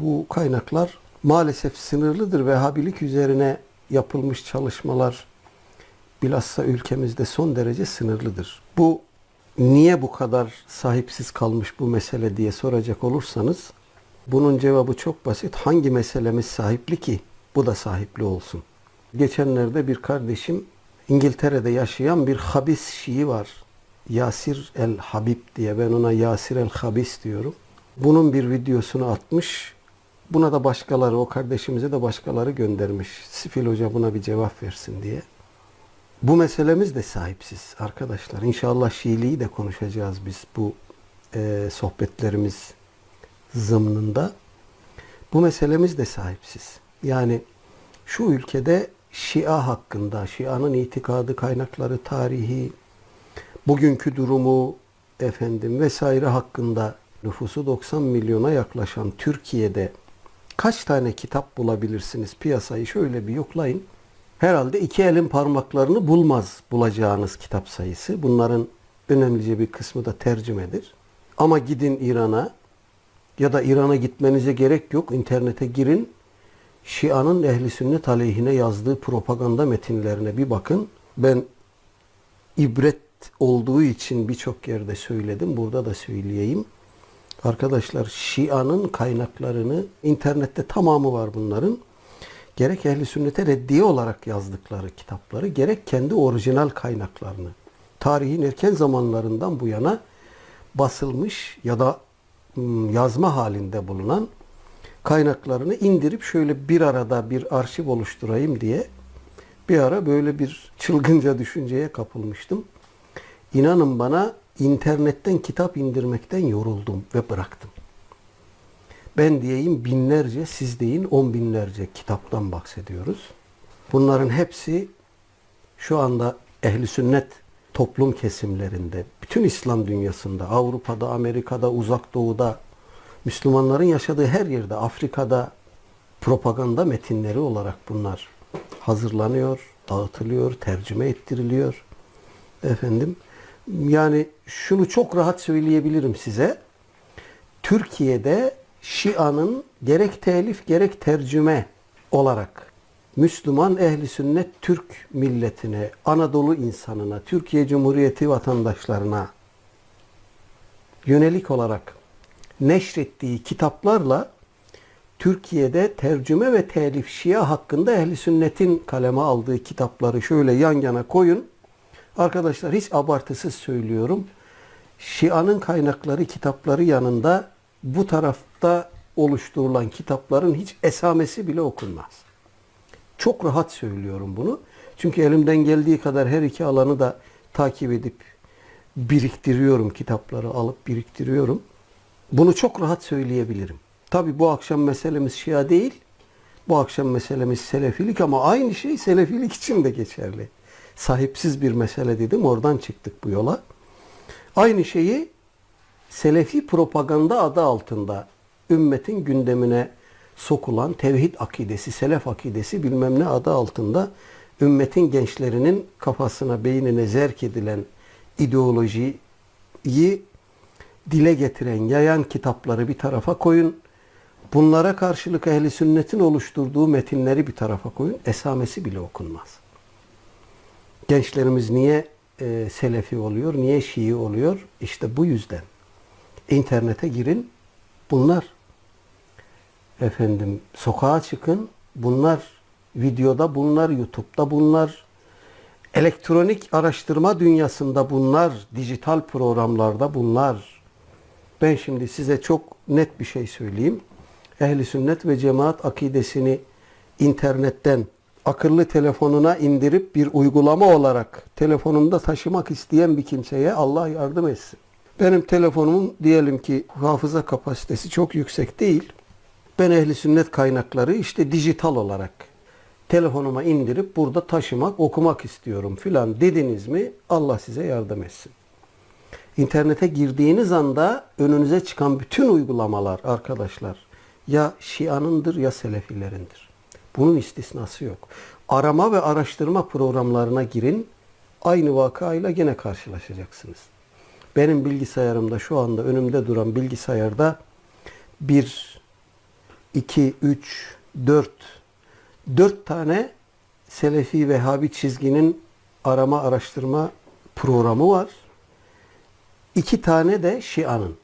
bu kaynaklar maalesef sınırlıdır. Vehhabilik üzerine yapılmış çalışmalar bilhassa ülkemizde son derece sınırlıdır. Bu niye bu kadar sahipsiz kalmış bu mesele diye soracak olursanız bunun cevabı çok basit. Hangi meselemiz sahipli ki bu da sahipli olsun? Geçenlerde bir kardeşim İngiltere'de yaşayan bir habis Şii var. Yasir el Habib diye ben ona Yasir el Habis diyorum. Bunun bir videosunu atmış. Buna da başkaları, o kardeşimize de başkaları göndermiş. Sifil Hoca buna bir cevap versin diye. Bu meselemiz de sahipsiz arkadaşlar. İnşallah Şiiliği de konuşacağız biz bu e, sohbetlerimiz zımnında. Bu meselemiz de sahipsiz. Yani şu ülkede Şia hakkında, Şia'nın itikadı, kaynakları, tarihi, bugünkü durumu efendim vesaire hakkında nüfusu 90 milyona yaklaşan Türkiye'de kaç tane kitap bulabilirsiniz? Piyasayı şöyle bir yoklayın. Herhalde iki elin parmaklarını bulmaz bulacağınız kitap sayısı. Bunların önemlice bir kısmı da tercümedir. Ama gidin İran'a ya da İran'a gitmenize gerek yok. İnternete girin. Şia'nın ehli sünnet aleyhine yazdığı propaganda metinlerine bir bakın. Ben ibret olduğu için birçok yerde söyledim. Burada da söyleyeyim. Arkadaşlar Şia'nın kaynaklarını internette tamamı var bunların. Gerek ehli sünnete reddiye olarak yazdıkları kitapları gerek kendi orijinal kaynaklarını tarihin erken zamanlarından bu yana basılmış ya da yazma halinde bulunan kaynaklarını indirip şöyle bir arada bir arşiv oluşturayım diye bir ara böyle bir çılgınca düşünceye kapılmıştım. İnanın bana internetten kitap indirmekten yoruldum ve bıraktım. Ben diyeyim binlerce, siz deyin on binlerce kitaptan bahsediyoruz. Bunların hepsi şu anda ehli sünnet toplum kesimlerinde, bütün İslam dünyasında, Avrupa'da, Amerika'da, Uzak Doğu'da, Müslümanların yaşadığı her yerde, Afrika'da propaganda metinleri olarak bunlar hazırlanıyor, dağıtılıyor, tercüme ettiriliyor. Efendim, yani şunu çok rahat söyleyebilirim size. Türkiye'de Şia'nın gerek telif gerek tercüme olarak Müslüman ehli sünnet Türk milletine, Anadolu insanına, Türkiye Cumhuriyeti vatandaşlarına yönelik olarak neşrettiği kitaplarla Türkiye'de tercüme ve telif Şia hakkında ehli sünnetin kaleme aldığı kitapları şöyle yan yana koyun. Arkadaşlar hiç abartısız söylüyorum. Şia'nın kaynakları, kitapları yanında bu tarafta oluşturulan kitapların hiç esamesi bile okunmaz. Çok rahat söylüyorum bunu. Çünkü elimden geldiği kadar her iki alanı da takip edip biriktiriyorum kitapları alıp biriktiriyorum. Bunu çok rahat söyleyebilirim. Tabi bu akşam meselemiz Şia değil. Bu akşam meselemiz Selefilik ama aynı şey Selefilik için de geçerli. Sahipsiz bir mesele dedim oradan çıktık bu yola. Aynı şeyi Selefi propaganda adı altında ümmetin gündemine sokulan tevhid akidesi, selef akidesi bilmem ne adı altında ümmetin gençlerinin kafasına, beynine zerk edilen ideolojiyi dile getiren, yayan kitapları bir tarafa koyun. Bunlara karşılık ehli sünnetin oluşturduğu metinleri bir tarafa koyun. Esamesi bile okunmaz. Gençlerimiz niye e, Selefi oluyor, niye Şii oluyor? İşte bu yüzden. İnternete girin, bunlar. Efendim, sokağa çıkın, bunlar. Videoda bunlar, YouTube'da bunlar. Elektronik araştırma dünyasında bunlar, dijital programlarda bunlar. Ben şimdi size çok net bir şey söyleyeyim. Ehli sünnet ve cemaat akidesini internetten akıllı telefonuna indirip bir uygulama olarak telefonunda taşımak isteyen bir kimseye Allah yardım etsin. Benim telefonumun diyelim ki hafıza kapasitesi çok yüksek değil. Ben ehli sünnet kaynakları işte dijital olarak telefonuma indirip burada taşımak, okumak istiyorum filan dediniz mi Allah size yardım etsin. İnternete girdiğiniz anda önünüze çıkan bütün uygulamalar arkadaşlar ya Şia'nındır ya Selefilerindir. Bunun istisnası yok. Arama ve araştırma programlarına girin. Aynı vakayla gene karşılaşacaksınız. Benim bilgisayarımda şu anda önümde duran bilgisayarda bir 2, 3, 4, 4 tane Selefi Vehhabi çizginin arama araştırma programı var. İki tane de Şia'nın.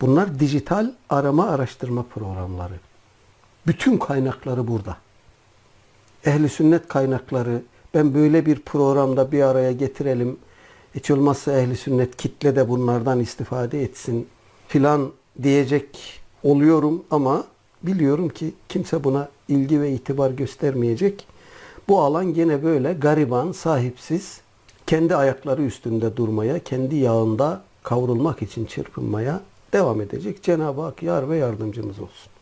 Bunlar dijital arama araştırma programları. Bütün kaynakları burada. Ehli sünnet kaynakları ben böyle bir programda bir araya getirelim. Hiç olmazsa ehli sünnet kitle de bunlardan istifade etsin filan diyecek oluyorum ama biliyorum ki kimse buna ilgi ve itibar göstermeyecek. Bu alan gene böyle gariban, sahipsiz, kendi ayakları üstünde durmaya, kendi yağında kavrulmak için çırpınmaya devam edecek. Cenab-ı Hak yar ve yardımcımız olsun.